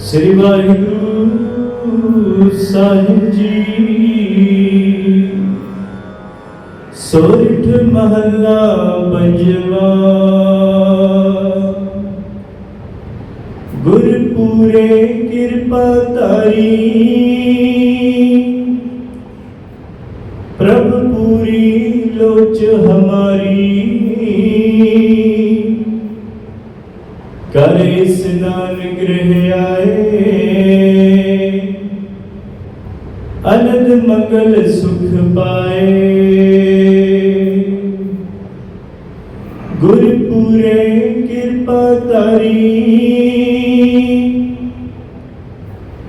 ਸ੍ਰੀ ਵਾਹਿਗੁਰੂ ਸਾਹਿਬ ਜੀ। ਸੋਰਠ ਮਹੱਲਾ ਪੰਜਵਾ। ਗੁਰਪੂਰੇ ਕਿਰਪਾ ਤਾਰੀ ਪ੍ਰਭ ਪੂਰੀ ਲੋਚ ਹਮਾਰੀ। ਕਰੇ ਸਨਾਨ ਗ੍ਰਹਿ ਆਏ ਅਨੰਦ ਮੰਗਲ ਸੁਖ ਪਾਏ ਗੁਰ ਪੂਰੇ ਕਿਰਪਾ ਤਾਰੀ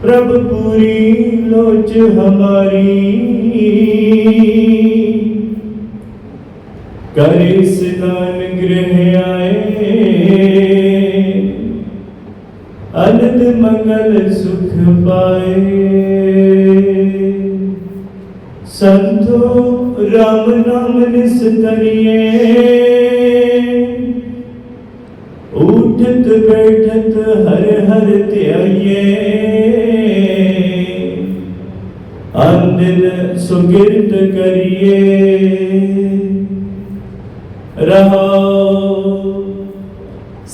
ਪ੍ਰਭ ਪੂਰੀ ਲੋਚ ਹਮਾਰੀ ਕਰੇ ਸਨਾਨ ਗ੍ਰਹਿ ਆਏ ਅਨੰਦ ਮੰਗਲ ਸੁਖ ਪਾਏ। ਸੰਤੋ ਰਾਮ ਨਾਮ ਨਿਸ ਕਰੀਏ ਉਠਤ ਬੈਠਤ ਹਰ ਹਰ ਧਿਆਈਏ। ਅੰਦਿਨ ਸੁਕਿਰਤ ਕਰੀਏ। ਰਹਾਓ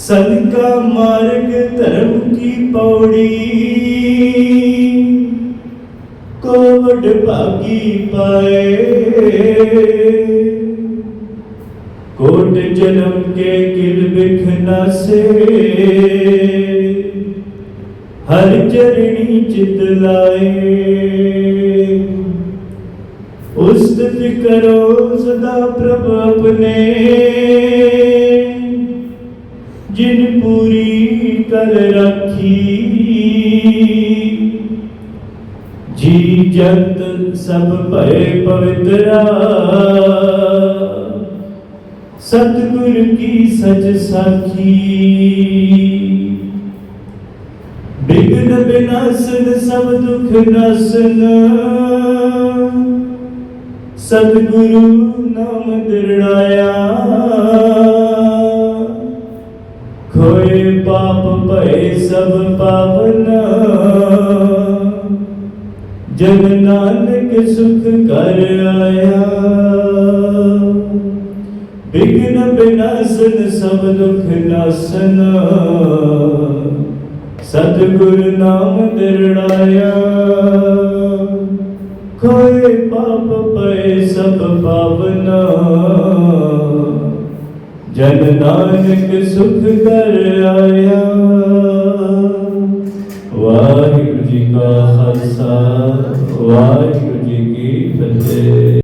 संत का मार्ग धर्म की पौड़ी। कोवड भागी पाए। कोट जन्म के किल बिखना से। हर चरणी चित लाए। उस करो सदा प्रभ अपने। ਪੂਰੀ ਕਰ ਰੱਖੀ ਜੀ ਜੰਤ ਸਭ ਭਏ ਪਵਿੱਤਰਾ ਸਤਿਗੁਰ ਕੀ ਸਚ ਸਾਖੀ ਬਿਗਨ ਬਿਨਾਸਨ ਸਭ ਦੁਖ ਨਸਨ ਸਤਿਗੁਰੂ ਨਾਮ ਦਿਰੜਾਇਆ ਖੋਏ ਪਾਪ ਭਏ ਸਭ ਪਾਵਨ। ਜਨ ਨਾਨਕ ਸੁਖ ਕਰ ਆਇਆ। ਬਿਗਨ ਬਿਨਾਸਨ ਸਭ ਦੁਖ ਨਾਸਨ। ਸਤਿਗੁਰ ਨਾਮ ਦਿਰੜਾਇਆ। ਖੋਏ ਪਾਪ ਭਏ ਸਭ ਪਾਵਨ। ਜਨ ਨਾਨਕ ਸੁਖ ਕਰ ਆਇਆ। ਵਾਹਿਗੁਰੂ ਜੀ ਕਾ ਖਾਲਸਾ ਵਾਹਿਗੁਰੂ ਜੀ ਕੀ ਫਤਿਹ।